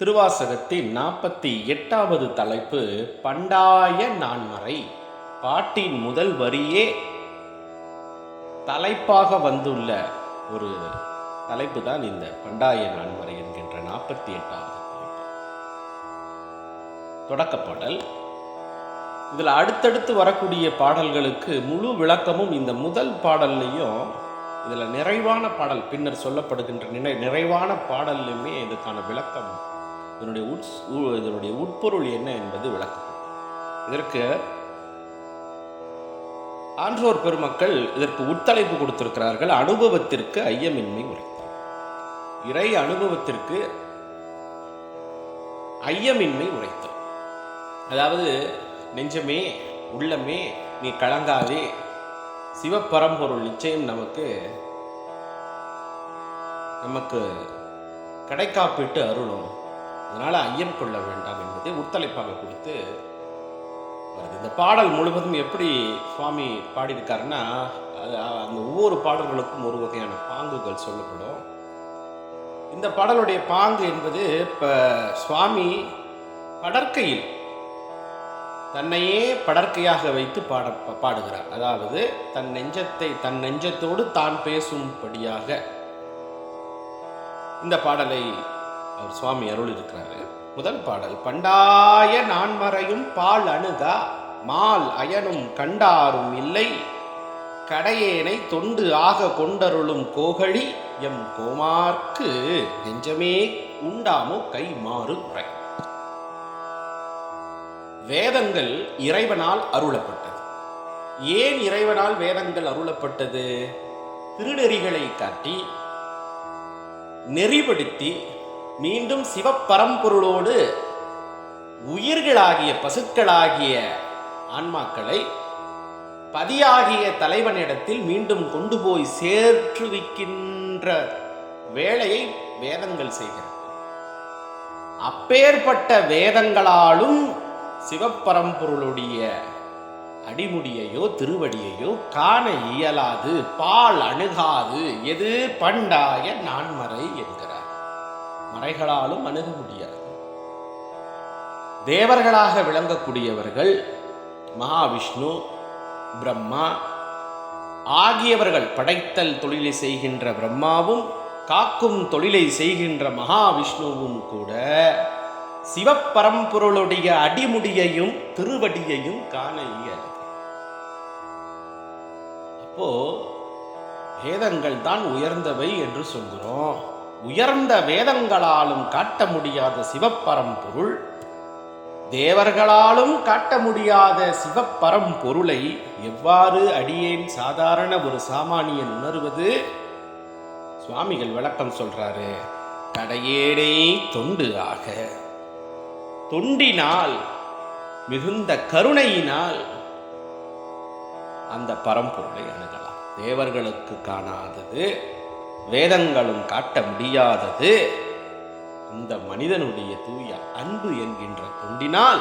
திருவாசகத்தின் நாற்பத்தி எட்டாவது தலைப்பு பண்டாய நான்மறை பாட்டின் முதல் வரியே. தலைப்பாக வந்துள்ள ஒரு தலைப்பு தான் இந்த பண்டாய நான்மறை என்கின்ற நாற்பத்தி எட்டாவது தலைப்பு. தொடக்கப்பாடல் இதில் அடுத்தடுத்து வரக்கூடிய பாடல்களுக்கு முழு விளக்கமும் இந்த முதல் பாடல்லையும் இதில் நிறைவான பாடல் பின்னர் சொல்லப்படுகின்ற நிறை நிறைவான பாடல்லையுமே இதுக்கான விளக்கம் இதனுடைய உட்ஸ் இதனுடைய உட்பொருள் என்ன என்பது விளக்கம். இதற்கு ஆன்றோர் பெருமக்கள் இதற்கு உட்தலைப்பு கொடுத்திருக்கிறார்கள். அனுபவத்திற்கு ஐயமின்மை உரைத்தல் இறை அனுபவத்திற்கு ஐயமின்மை உரைத்தல் அதாவது நெஞ்சமே உள்ளமே நீ கலங்காதே. சிவப்பரம்பொருள் நிச்சயம் நமக்கு நமக்கு கடைக்காப்பிட்டு அருளும். அதனால ஐயம் கொள்ள வேண்டாம் என்பதை உத்தலைப்பாக கொடுத்து வருது இந்த பாடல் முழுவதும் எப்படி சுவாமி பாடியிருக்காருன்னா அந்த ஒவ்வொரு பாடல்களுக்கும் ஒரு வகையான பாங்குகள் சொல்லப்படும். இந்த பாடலுடைய பாங்கு என்பது இப்போ சுவாமி படற்கையில் தன்னையே படற்கையாக வைத்து பாட பாடுகிறார். அதாவது தன் நெஞ்சத்தை தன் நெஞ்சத்தோடு தான் பேசும்படியாக இந்த பாடலை அவர் சுவாமி அருள் இருக்கிறாரு முதல் பாடல் பண்டாய நான்மறையும் பால் அணுகா மால் அயனும் கண்டாரும் இல்லை கடையேனை தொண்டு ஆக கொண்டருளும் கோகழி எம் கோமார்க்கு நெஞ்சமே உண்டாமோ கை மாறு குறை. வேதங்கள் இறைவனால் அருளப்பட்டது. ஏன் இறைவனால் வேதங்கள் அருளப்பட்டது? திருநெறிகளை காட்டி நெறிப்படுத்தி மீண்டும் சிவப்பரம்பொருளோடு உயிர்களாகிய பசுக்களாகிய ஆன்மாக்களை பதியாகிய தலைவனிடத்தில் மீண்டும் கொண்டு போய் சேர்ற்றுவிக்கின்ற வேலையை வேதங்கள் செய்கிறது. அப்பேற்பட்ட வேதங்களாலும் சிவப்பரம்பொருளுடைய அடிமுடியையோ திருவடியையோ காண இயலாது பால் அணுகாது எது பண்டாய நான்மறை என்கிறார். மறைகளாலும் அணுக முடியாது. தேவர்களாக விளங்கக்கூடியவர்கள் மகாவிஷ்ணு பிரம்மா ஆகியவர்கள் படைத்தல் தொழிலை செய்கின்ற பிரம்மாவும் காக்கும் தொழிலை செய்கின்ற மகாவிஷ்ணுவும் கூட சிவப்பரம்பொருளுடைய அடிமுடியையும் திருவடியையும் காண இயலாது. அப்போ வேதங்கள் தான் உயர்ந்தவை என்று சொல்கிறோம். உயர்ந்த வேதங்களாலும் காட்ட முடியாத சிவப்பரம்பொருள் தேவர்களாலும் காட்ட முடியாத சிவப்பரம்பொருளை எவ்வாறு அடியேன் சாதாரண ஒரு சாமானியன் உணர்வது? சுவாமிகள் விளக்கம் சொல்றாரு கடையேடே தொண்டு ஆக. தொண்டினால் மிகுந்த கருணையினால் அந்த பரம்பொருளை அணுகலாம். தேவர்களுக்கு காணாதது வேதங்களும் காட்ட முடியாதது. அந்த மனிதனுடைய தூய அன்பு என்கின்ற தொண்டினால்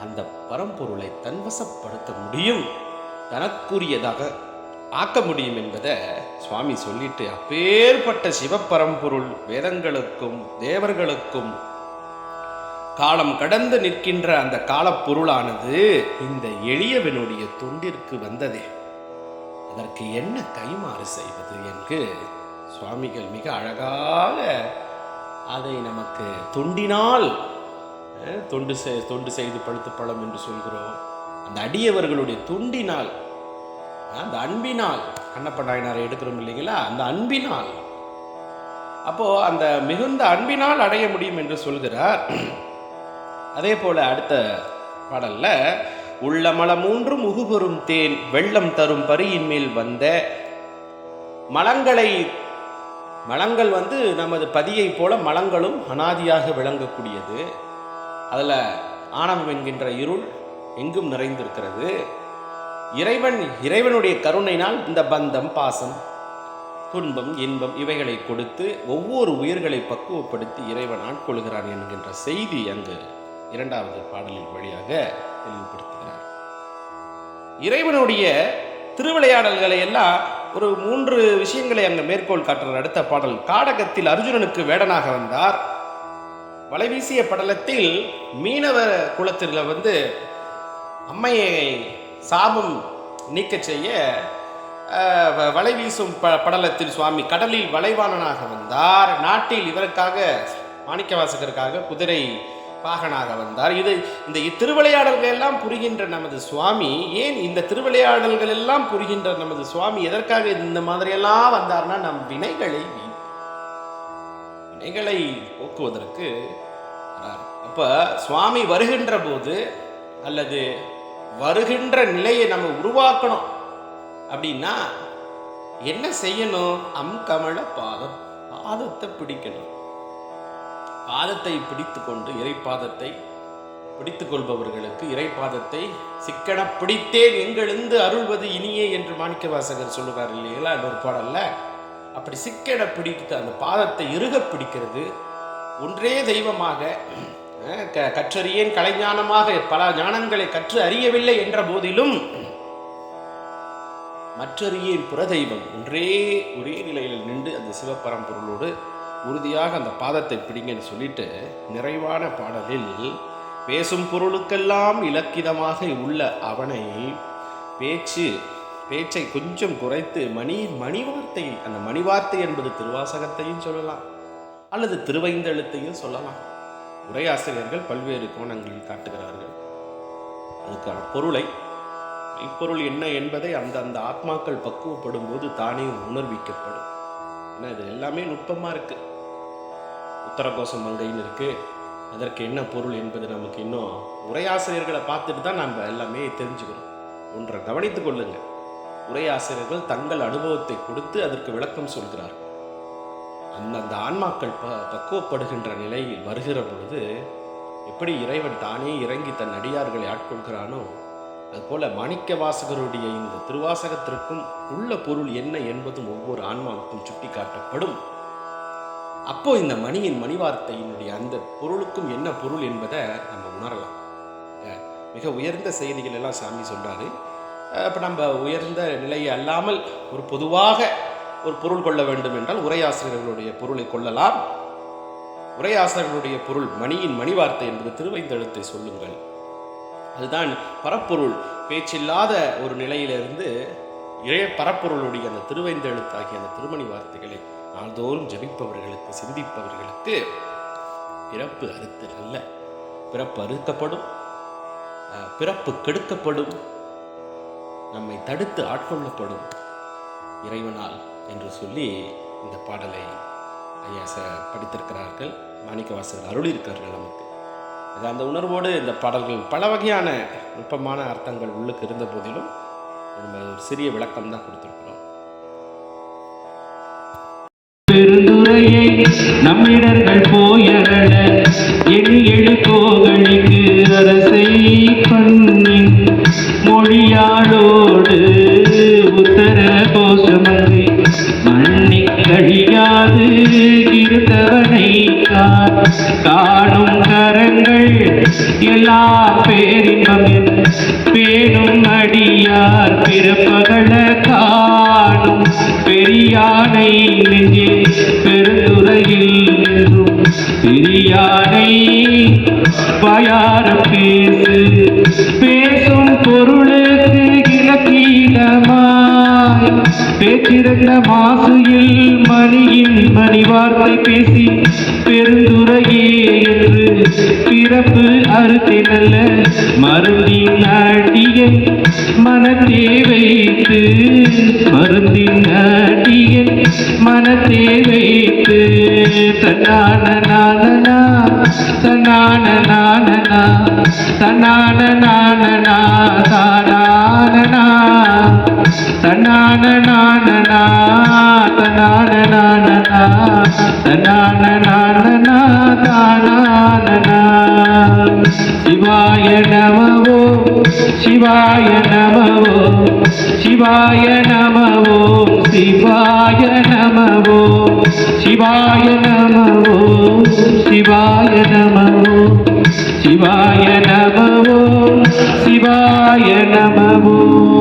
அந்த பரம்பொருளை தன்வசப்படுத்த முடியும். தனக்குரியதாக ஆக்க முடியும் என்பதை சுவாமி சொல்லிட்டு அப்பேற்பட்ட சிவப்பரம்பொருள் வேதங்களுக்கும் தேவர்களுக்கும் காலம் கடந்து நிற்கின்ற அந்த காலப்பொருளானது இந்த எளியவனுடைய தொண்டிற்கு வந்ததே. அதற்கு என்ன கைமாறு செய்வது என்று சுவாமிகள் மிக அழகாக அதை நமக்கு தொண்டினால் தொண்டு செய் தொண்டு செய்து பழுத்து பழம் என்று சொல்கிறோம். அந்த அடியவர்களுடைய தொண்டினால் அந்த அன்பினால் கண்ணப்ப நாயனாரை எடுக்கிறோம் இல்லைங்களா? அந்த அன்பினால். அப்போது அந்த மிகுந்த அன்பினால் அடைய முடியும் என்று சொல்கிறார். அதே போல் அடுத்த பாடலில் உள்ளமல மூன்றும் உகுபெறும் தேன் வெள்ளம் தரும் பரியின் மேல் வந்த மலங்களை மலங்கள் வந்து நமது பதியை போல மலங்களும் அனாதியாக விளங்கக்கூடியது. அதில் ஆணவம் என்கின்ற இருள் எங்கும் நிறைந்திருக்கிறது. இறைவன் இறைவனுடைய கருணையினால் இந்த பந்தம் பாசம் துன்பம் இன்பம் இவைகளை கொடுத்து ஒவ்வொரு உயிர்களை பக்குவப்படுத்தி இறைவன் ஆட்கொள்கிறான் என்கின்ற செய்தி அங்கு இரண்டாவது பாடலின் வழியாக தெளிவுபடுத்துகிறார். இறைவனுடைய திருவிளையாடல்களை எல்லாம் ஒரு மூன்று விஷயங்களை அங்கு மேற்கோள் காட்டுற அடுத்த பாடல் காடகத்தில் அர்ஜுனனுக்கு வேடனாக வந்தார். வலை வீசிய படலத்தில் மீனவ குலத்தில் வந்து அம்மையை சாபம் நீக்க செய்ய வ- வலை வீசும் ப படலத்தில் சுவாமி கடலில் வலைவாணனாக வந்தார். நாட்டில் இவருக்காக மாணிக்கவாசகருக்காக குதிரை பாகனாக வந்தார். இது இந்த திருவிளையாடல்கள் எல்லாம் புரிகின்ற நமது சுவாமி. ஏன் இந்த திருவிளையாடல்கள் எல்லாம் புரிகின்ற நமது சுவாமி? எதற்காக இந்த மாதிரியெல்லாம் வந்தார்னா நம் வினைகளை வினைகளை போக்குவதற்கு வரார். அப்ப சுவாமி வருகின்ற போது அல்லது வருகின்ற நிலையை நம்ம உருவாக்கணும் அப்படின்னா என்ன செய்யணும்? அம் கமல பாதம் பாதத்தை பிடிக்கணும். பாதத்தை பிடித்து கொண்டு இறைப்பாதத்தை பிடித்து கொள்பவர்களுக்கு இறைப்பாதத்தை சிக்கன பிடித்தேன் எங்கெழுந்து அருள்வது இனியே என்று மாணிக்க வாசகர் சொல்லுவார் இல்லைங்களா? அந்த ஒரு பாடல்ல. அப்படி சிக்கன பிடித்து அந்த பாதத்தை இறுக பிடிக்கிறது. ஒன்றே தெய்வமாக க- கற்றறியேன் கலைஞானமாக பல ஞானங்களை கற்று அறியவில்லை என்ற போதிலும் மற்றறியேன் புறதெய்வம். ஒன்றே ஒரே நிலையில் நின்று அந்த சிவபரம்பொருளோடு உறுதியாக அந்த பாதத்தை பிடிங்கன்னு சொல்லிட்டு நிறைவான பாடலில் பேசும் பொருளுக்கெல்லாம் இலக்கிதமாக உள்ள அவனை பேச்சு பேச்சை கொஞ்சம் குறைத்து மணி மணி அந்த மணி வார்த்தை என்பது திருவாசகத்தையும் சொல்லலாம் அல்லது திருவைந்தெழுத்தையும் சொல்லலாம். உரையாசிரியர்கள் பல்வேறு கோணங்களில் காட்டுகிறார்கள். அதுக்கான பொருளை இப்பொருள் என்ன என்பதை அந்த அந்த ஆத்மாக்கள் பக்குவப்படும் போது தானே உணர்விக்கப்படும். ஏன்னா இது எல்லாமே நுட்பமாக இருக்குது உத்தரகோசம் மங்கைன்னு இருக்குது அதற்கு என்ன பொருள் என்பது நமக்கு இன்னும் உரையாசிரியர்களை பார்த்துட்டு தான் நம்ம எல்லாமே தெரிஞ்சுக்கிறோம் ஒன்றை கவனித்துக் கொள்ளுங்கள். உரையாசிரியர்கள் தங்கள் அனுபவத்தை கொடுத்து அதற்கு விளக்கம் சொல்கிறார்கள் அந்தந்த ஆன்மாக்கள் ப பக்குவப்படுகின்ற நிலையில் வருகிற பொழுது எப்படி இறைவன் தானே இறங்கி தன் அடியார்களை ஆட்கொள்கிறானோ அதுபோல மாணிக்க வாசகருடைய இந்த திருவாசகத்திற்கும் உள்ள பொருள் என்ன என்பதும் ஒவ்வொரு ஆன்மாவுக்கும் சுட்டி காட்டப்படும் அப்போது இந்த மணியின் மணிவார்த்தையினுடைய அந்த பொருளுக்கும் என்ன பொருள் என்பதை நம்ம உணரலாம். மிக உயர்ந்த செய்திகள் எல்லாம் சாமி சொல்றாரு. இப்போ நம்ம உயர்ந்த நிலையை அல்லாமல் ஒரு பொதுவாக ஒரு பொருள் கொள்ள வேண்டும் என்றால் உரையாசிரியர்களுடைய பொருளை கொள்ளலாம். உரையாசிரியர்களுடைய பொருள் மணியின் மணிவார்த்தை என்பது திருவைந்தெழுத்தை சொல்லுங்கள். அதுதான் பரப்பொருள். பேச்சில்லாத ஒரு நிலையிலிருந்து இறைய பரப்பொருளுடைய அந்த திருவைந்தெழுத்தாகிய அந்த திருமணி வார்த்தைகளை நாள்தோறும் ஜபிப்பவர்களுக்கு சிந்திப்பவர்களுக்கு பிறப்பு அறுத்து அல்ல. பிறப்பு அறுக்கப்படும் பிறப்பு கெடுக்கப்படும் நம்மை தடுத்து ஆட்கொள்ளப்படும் இறைவனால் என்று சொல்லி இந்த பாடலை ஐயா ச படித்திருக்கிறார்கள். மாணிக்கவாசகர் அருளியிருக்கிறார்கள் நமக்கு. அது அந்த உணர்வோடு இந்த பாடல்கள் பல வகையான நுட்பமான அர்த்தங்கள் உள்ளுக்கு இருந்த போதிலும் நம்ம ஒரு சிறிய விளக்கம் தான் கொடுத்துருக்குறோம். பெருந்துரையை நம்மிடர்கள் போயரட எழு எழுப்போகளுக்கு அரசை பண்ணின் மொழியாளோடு உத்தர கோஷமங்கை மண்ணி கழியாது இருந்தவனை காணும் கரங்கள் எல்லா பேரின்பம் பேணும் அடியார் பிறப்பகல காணும். பெரியானை நெஞ்சே நின்றும் பயார பேசு. பேசும் பொருளுக்கு இலக்கீடமாய் பேச்சிருந்த மாசுயில் மணியின் மணி வார்த்தை பேசி பெருந்துரையே என்று பிறப்பு அறுத்தை நல்ல மருந்தின் அடியை மனத்தே வைத்து மருந்தின் அடியை மனத்தே வைத்து. தன்னான நானனா தன்னான நானனா தன்னான நானனா தானானனா. தன்னான நானனா தன்னான நானனா தன்னான சிவாய நமவோ சிவாய நமவோ சிவாய நமவோ சிவாய நமவோ சிவாய நமவோ சிவாய நமவோ சிவாய நமவோ சிவாய நமவோ.